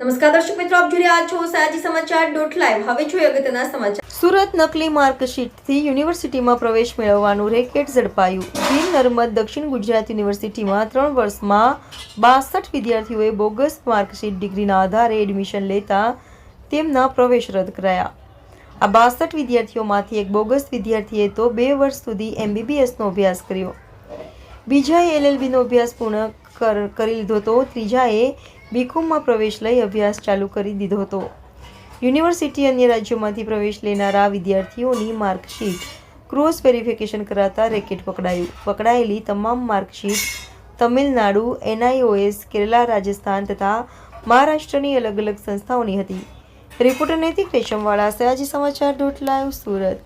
નમસ્કાર દર્શક મિત્રો, આપ જોઈ રહ્યા છો સાજી સમાચાર ડોટ લાઈવ. હવે જોઈએ અગત્યના સમાચાર. સુરત નકલી માર્કશીટથી યુનિવર્સિટીમાં પ્રવેશ મેળવવાનું રેકેટ ઝડપાયું. વીર નર્મદ, દક્ષિણ ગુજરાત યુનિવર્સિટીમાં ત્રણ વર્ષમાં બાસઠ વિદ્યાર્થીઓએ બોગસ માર્કશીટ ડિગ્રીના આધારે એડમિશન લેતા તેમના પ્રવેશ રદ કરાયા. આ બાસઠ વિદ્યાર્થીઓમાંથી એક બોગસ વિદ્યાર્થીએ તો બે વર્ષ સુધી એમબીબીએસનો અભ્યાસ કર્યો. બીજાએ એલએલબીનો અભ્યાસ પૂર્ણ કરી લીધો હતો ત્રીજાએ બીકોમમાં પ્રવેશ લઈ અભ્યાસ ચાલુ કરી દીધો હતો. યુનિવર્સિટી અન્ય રાજ્યોમાંથી પ્રવેશ લેનારા વિદ્યાર્થીઓની માર્કશીટ ક્રોસ વેરિફિકેશન કરાતા રેકેટ પકડાયું. પકડાયેલી તમામ માર્કશીટ તમિલનાડુ એનઆઈઓએસ કેરલા રાજસ્થાન તથા મહારાષ્ટ્રની અલગ અલગ સંસ્થાઓની હતી. Reporter Naitik Reshamwala Sayaji Samachar dot live Surat.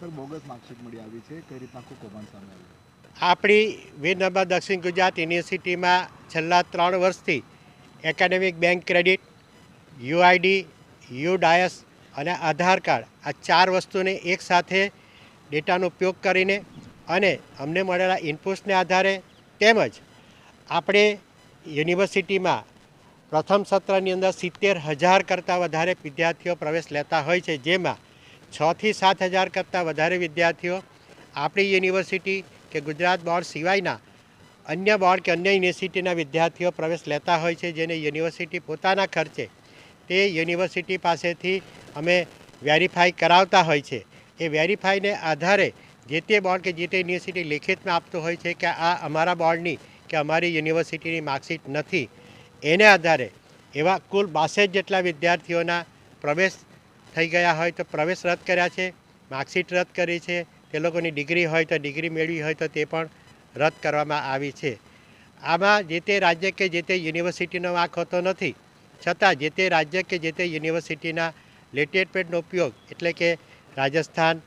Sir bogus marksheet મળી આવી છે. કઈ રીતના આખું કૌભાંડ સામે આવ્યું? આપણી વીરનર્મદ દક્ષિણ ગુજરાત યુનિવર્સિટીમાં છેલ્લા ત્રણ વર્ષથી academic bank credit, UID UDISE અને આધાર કાર્ડ આ ચાર વસ્તુને એકસાથે ડેટાનો ઉપયોગ કરીને અને અમને મળેલા ઇનપુટ્સને આધારે તેમજ આપણે યુનિવર્સિટીમાં પ્રથમ સત્રની અંદર સિત્તેર હજાર કરતાં વધારે વિદ્યાર્થીઓ પ્રવેશ લેતા હોય છે, જેમાં છથી સાત હજાર કરતાં વધારે વિદ્યાર્થીઓ આપણી યુનિવર્સિટી કે ગુજરાત બોર્ડ સિવાયના અન્ય બોર્ડ કે અન્ય યુનિવર્સિટીના વિદ્યાર્થીઓ પ્રવેશ લેતા હોય છે, જેને યુનિવર્સિટી પોતાના ખર્ચે તે યુનિવર્સિટી પાસેથી અમે વેરીફાઈ કરાવતા હોય છે. એ વેરીફાઈને આધારે જે તે બોર્ડ કે જે તે યુનિવર્સિટી લેખિતમાં આપતું હોય છે કે આ અમારા બોર્ડની કે અમારી યુનિવર્સિટીની માર્કશીટ નથી. એને આધારે એવા કુલ બાસઠ જેટલા વિદ્યાર્થીઓના પ્રવેશ થઈ ગયા હોય તો પ્રવેશ રદ કર્યા છે, માર્કશીટ રદ કરી છે, તે લોકોની ડિગ્રી હોય તો ડિગ્રી મેળવી હોય તો તે પણ રદ કરવામાં આવી છે. આમાં જે તે રાજ્ય કે જે તે યુનિવર્સિટીનો વાંક હોતો નથી છતાં જે તે રાજ્ય કે જે તે યુનિવર્સિટીના લેટેડ પેડનો ઉપયોગ એટલે કે રાજસ્થાન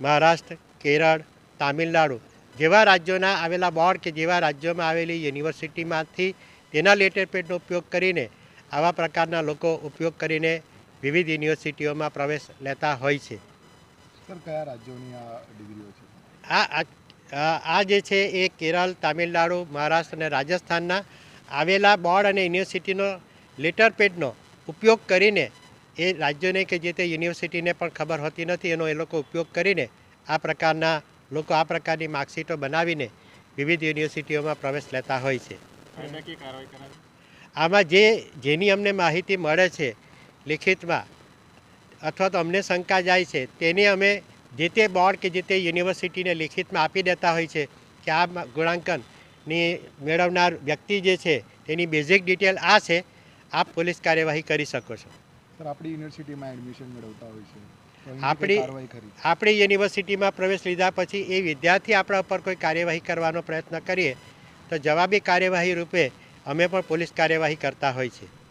મહારાષ્ટ્ર કેરળ તામિલનાડુ જેવા રાજ્યોના આવેલા બોર્ડ કે જેવા રાજ્યોમાં આવેલી યુનિવર્સિટીમાંથી તેના લેટેડ પેડનો ઉપયોગ કરીને આવા પ્રકારના લોકો ઉપયોગ કરીને વિવિધ યુનિવર્સિટીઓમાં પ્રવેશ લેતા હોય છે. સર કયા રાજ્યોની આ ડિગ્રીઓ છે? આ આ- જે છે એ કેરળ તામિલનાડુ મહારાષ્ટ્ર અને રાજસ્થાનના આવેલા બોર્ડ અને યુનિવર્સિટીનો લેટર પેડનો ઉપયોગ કરીને એ રાજ્યોને કે જે તે યુનિવર્સિટીને પણ ખબર હોતી નથી એનો એ લોકો ઉપયોગ કરીને આ પ્રકારના લોકો આ પ્રકારની માર્કશીટો બનાવીને વિવિધ યુનિવર્સિટીઓમાં પ્રવેશ લેતા હોય છે? આમાં જે જેની અમને માહિતી મળે છે લિખિતમાં અથવા તો અમને શંકા જાય છે તેને અમે જે તે બોર્ડ કે જે તે યુનિવર્સિટીને લિખિતમાં આપી દેતા હોય છે કે આ ગુણાંકનની મેળવનાર વ્યક્તિ જે છે તેની બેઝિક ડિટેલ આ છે આપ પોલીસ કાર્યવાહી કરી શકો છો. સર આપણી યુનિવર્સિટીમાં એડમિશન મેળવતા હોય છે. આપણી- આપણી યુનિવર્સિટીમાં પ્રવેશ લીધા પછી એ વિદ્યાર્થી આપણા ઉપર કોઈ કાર્યવાહી કરવાનો પ્રયત્ન કરીએ તો જવાબી કાર્યવાહી રૂપે અમે પણ પોલીસ કાર્યવાહી કરતા હોય છે.